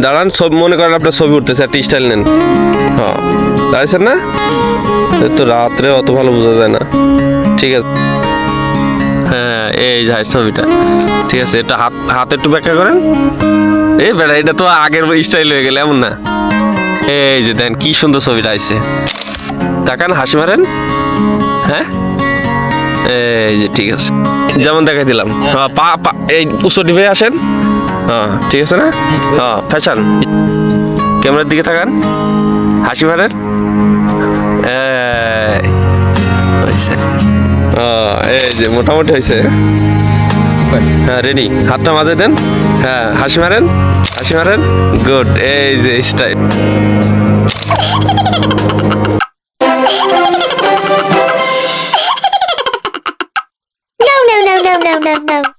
দাঁড়ান ছবি মনে করেন আপনার ছবি উঠতেছে, একটা স্টাইল নেন। হ্যাঁ দাঁড়াইছেন না? তো রাত্রে অত ভালো বোঝা যায় না। ঠিক আছে। হ্যাঁ এই যায় ছবিটা। ঠিক আছে, এটা হাত হাত একটু ব্যাখ্যা করেন। এই বেটা, এটা তো আগের স্টাইল হয়ে গেলে, এমন না। এই যে দেন, কি সুন্দর ছবিটা আইছে। তাকান, হাসি মারেন। হ্যাঁ? এই যে, ঠিক আছে। যেমন দেখাই দিলাম। হ্যাঁ পা এই উচ্চ হয়ে আসেন। হ্যাঁ ঠিক আছে না? হ্যাঁ ফ্যাশন। ক্যামেরার দিকে থাকান হাসি মারেন এই যে। মোটামুটি হয়েছে। হ্যাঁ রেডি হাতটা মাঝে দেন। হ্যাঁ হাসি মারেন হাসি মারেন গুড এই যে style no, no, no, no, no.